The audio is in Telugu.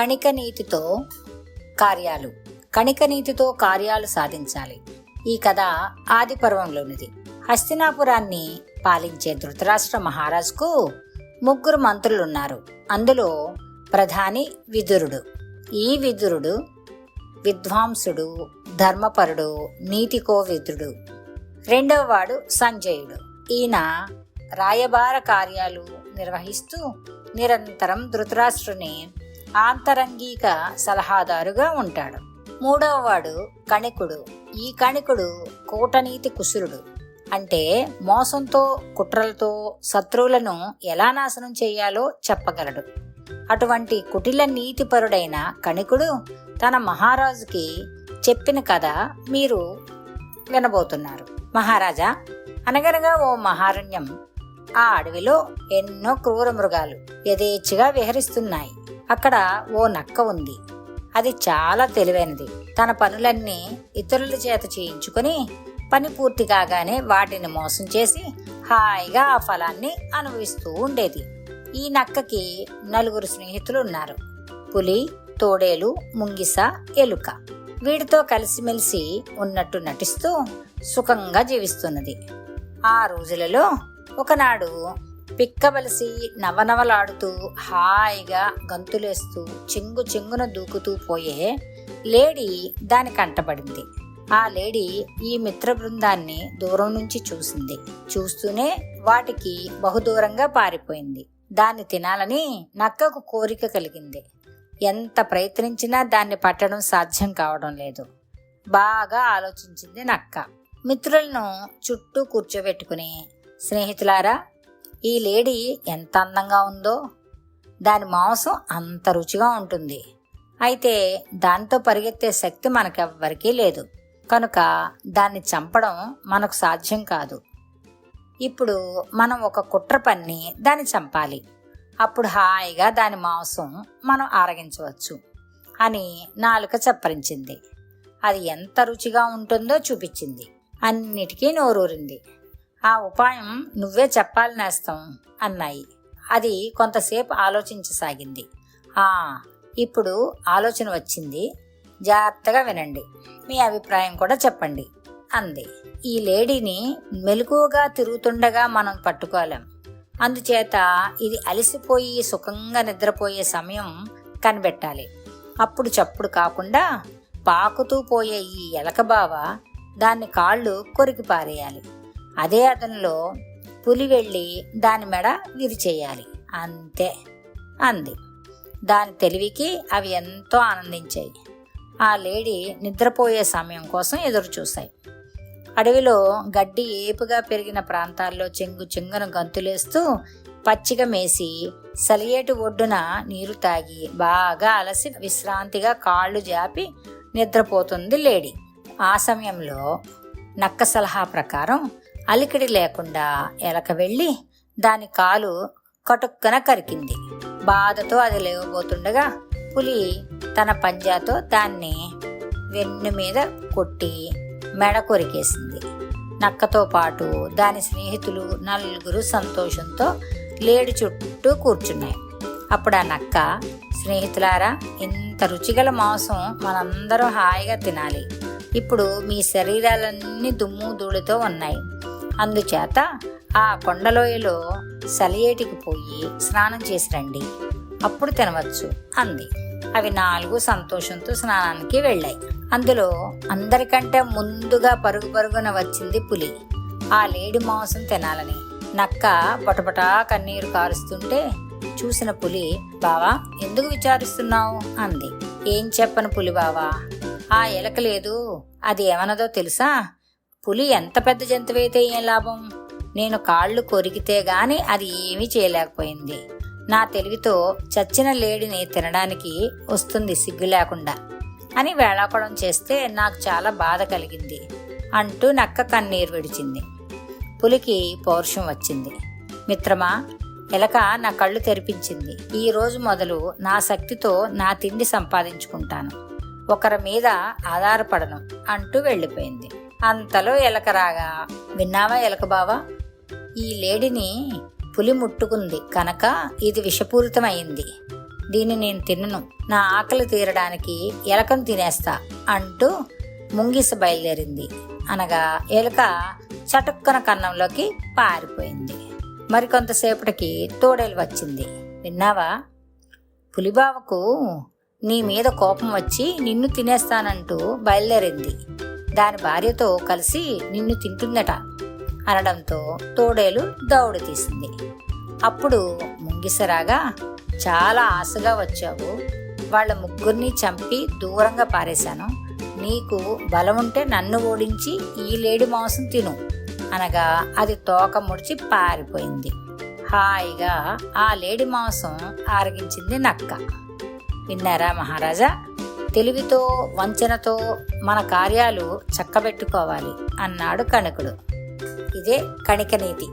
కణిక నీతితో కార్యాలు. కణిక నీతితో కార్యాలు సాధించాలి. ఈ కథ ఆది పర్వంలోనిది. హస్తినాపురాన్ని పాలించే ధృతరాష్ట్ర మహారాజుకు ముగ్గురు మంత్రులున్నారు. అందులో ప్రధాని విదురుడు. ఈ విదురుడు విద్వాంసుడు ధర్మపరుడు నీతికో విదురుడు. రెండవ వాడు సంజయుడు. ఈయన రాయబార కార్యాలు నిర్వహిస్తూ నిరంతరం ధృతరాష్ట్రుని ఆంతరంగిక సలహాదారుగా ఉంటాడు. మూడవవాడు కణికుడు. ఈ కణికుడు కూటనీతి కుసురుడు. అంటే మోసంతో కుట్రలతో శత్రువులను ఎలా నాశనం చేయాలో చెప్పగలడు. అటువంటి కుటిల నీతిపరుడైన కణికుడు తన మహారాజుకి చెప్పిన కథ మీరు వినబోతున్నారు. మహారాజా అనగనగా ఓ మహారణ్యం. ఆ అడవిలో ఎన్నో క్రూర మృగాలు యథేచ్ఛగా విహరిస్తున్నాయి. అక్కడ ఓ నక్క ఉంది. అది చాలా తెలివైనది. తన పనులన్నీ ఇతరుల చేత చేయించుకుని పని పూర్తి కాగానే వాటిని మోసం చేసి హాయిగా ఆ ఫలాన్ని అనుభవిస్తూ ఉండేది. ఈ నక్కకి నలుగురు స్నేహితులు ఉన్నారు పులి తోడేలు ముంగిస ఎలుక. వీటితో కలిసిమెలిసి ఉన్నట్టు నటిస్తూ సుఖంగా జీవిస్తున్నది. ఆ రోజులలో ఒకనాడు పిక్కవలసి నవనవలాడుతూ హాయిగా గంతులేస్తూ చెంగు చెంగున దూకుతూ పోయే లేడీ దాని కంటపడింది ఆ లేడీ ఈ మిత్ర బృందాన్ని దూరం నుంచి చూసింది. చూస్తూనే వాటికి బహుదూరంగా పారిపోయింది. దాన్ని తినాలని నక్కకు కోరిక కలిగింది. ఎంత ప్రయత్నించినా దాన్ని పట్టడం సాధ్యం కావడం లేదు. బాగా ఆలోచించింది నక్క. మిత్రులను చుట్టూ కూర్చోబెట్టుకుని స్నేహితులారా ఈ లేడీ ఎంత అందంగా ఉందో. దాని మాంసం అంత రుచిగా ఉంటుంది. అయితే దాంతో పరిగెత్తే శక్తి మనకెవ్వరికీ లేదు. కనుక దాన్ని చంపడం మనకు సాధ్యం కాదు. ఇప్పుడు మనం ఒక కుట్ర పన్ని దాన్ని చంపాలి. అప్పుడు హాయిగా దాని మాంసం మనం ఆరగించవచ్చు అని నాలుక చప్పరించింది. అది ఎంత రుచిగా ఉంటుందో చూపించింది. అన్నిటికీ నోరూరింది. ఆ ఉపాయం నువ్వే చెప్పాలి నేస్తం అన్నాయి. అది కొంతసేపు ఆలోచించసాగింది. ఆ ఇప్పుడు ఆలోచన వచ్చింది. జాగ్రత్తగా వినండి. మీ అభిప్రాయం కూడా చెప్పండి అంది. ఈ లేడీని మెలకువగా తిరుగుతుండగా మనం పట్టుకోలేం. అందుచేత ఇది అలసిపోయి సుఖంగా నిద్రపోయే సమయం కనిపెట్టాలి. అప్పుడు చప్పుడు కాకుండా పాకుతూ పోయే ఈ ఎలకబావ దాన్ని కాళ్ళు కొరికి పారేయాలి. అదే అతనిలో పులి వెళ్ళి దాని మెడ విరిచేయాలి అంతే. అంది. దాని తెలివికి అవి ఎంతో ఆనందించాయి. ఆ లేడీ నిద్రపోయే సమయం కోసం ఎదురు చూశాయి అడవిలో గడ్డి ఏపుగా పెరిగిన ప్రాంతాల్లో చెంగు చెంగును గంతులేస్తూ పచ్చిక మేసి సలియేటి ఒడ్డున నీరు తాగి బాగా అలసి విశ్రాంతిగా కాళ్ళు జాపి నిద్రపోతుంది లేడీ. ఆ సమయంలో నక్క సలహా ప్రకారం అలికిడి లేకుండా ఎలక వెళ్ళి దాని కాలు కటుక్కన కరికింది. బాధతో అది లేవబోతుండగా పులి తన పంజాతో దాన్ని వెన్ను మీద కొట్టి మెడ కొరికేసింది. నక్కతో పాటు దాని స్నేహితులు నలుగురు సంతోషంతో లేడి చుట్టూ కూర్చున్నాయి. అప్పుడు ఆ నక్క స్నేహితులారా ఇంత రుచిగల మాంసం మనందరం హాయిగా తినాలి. ఇప్పుడు మీ శరీరాలన్నీ దుమ్ము ధూళితో ఉన్నాయి. అందుచేత ఆ కొండలోయలో సలియేటికి పోయి స్నానం చేసి రండి. అప్పుడు తినవచ్చు అంది. అవి నాలుగు సంతోషంతో స్నానానికి వెళ్ళాయి. అందులో అందరికంటే ముందుగా పరుగు పరుగున వచ్చింది పులి. ఆ లేడి మాంసం తినాలని నక్క పటపటా కన్నీరు కారుస్తుంటే చూసిన పులి బావా ఎందుకు విచారిస్తున్నావు? అంది. ఏం చెప్పను పులి బావా ఆ ఎలక లేదు. అది ఏమన్నదో తెలుసా? పులి ఎంత పెద్ద జంతువైతే ఏం లాభం? నేను కాళ్ళు కొరికితే గాని అది ఏమీ చేయలేకపోయింది. నా తెలివితో చచ్చిన లేడిని తినడానికి వస్తుంది సిగ్గు లేకుండా అని వేళాపడం చేస్తే నాకు చాలా బాధ కలిగింది అంటూ నక్క కన్నీరు విడిచింది. పులికి పౌరుషం వచ్చింది. మిత్రమా ఎలక నా కళ్ళు తెరిపించింది. ఈ రోజు మొదలు నా శక్తితో నా తిండి సంపాదించుకుంటాను. ఒకరి మీద ఆధారపడను అంటూ వెళ్ళిపోయింది. అంతలో ఎలక రాగా విన్నావా ఎలక బావా? ఈ లేడిని పులి ముట్టుకుంది కనుక ఇది విషపూరితమైంది. దీన్ని నేను తినను. నా ఆకలి తీరడానికి ఎలకను తినేస్తా అంటూ ముంగిస బయలుదేరింది. అనగా ఎలుక చటుక్కన కన్నంలోకి పారిపోయింది. మరికొంతసేపటికి తోడేలు వచ్చింది. విన్నావా? పులిబావకు నీ మీద కోపం వచ్చి నిన్ను తినేస్తానంటూ బయలుదేరింది. దాని భార్యతో కలిసి నిన్ను తింటుందట అనడంతో తోడేలు దౌడు తీసింది. అప్పుడు ముంగిసరాగా చాలా ఆశగా వచ్చావు. వాళ్ళ ముగ్గురిని చంపి దూరంగా పారేశాను. నీకు బలం ఉంటే నన్ను ఓడించి ఈ లేడి మాంసం తిను. అనగా అది తోక ముడిచి పారిపోయింది. హాయిగా ఆ లేడి మాంసం ఆరగించింది నక్క. విన్నారా మహారాజా? తెలివితో వంచనతో మన కార్యాలు చక్కబెట్టుకోవాలి అన్నాడు కణకుడు ఇదే కణిక నీతి.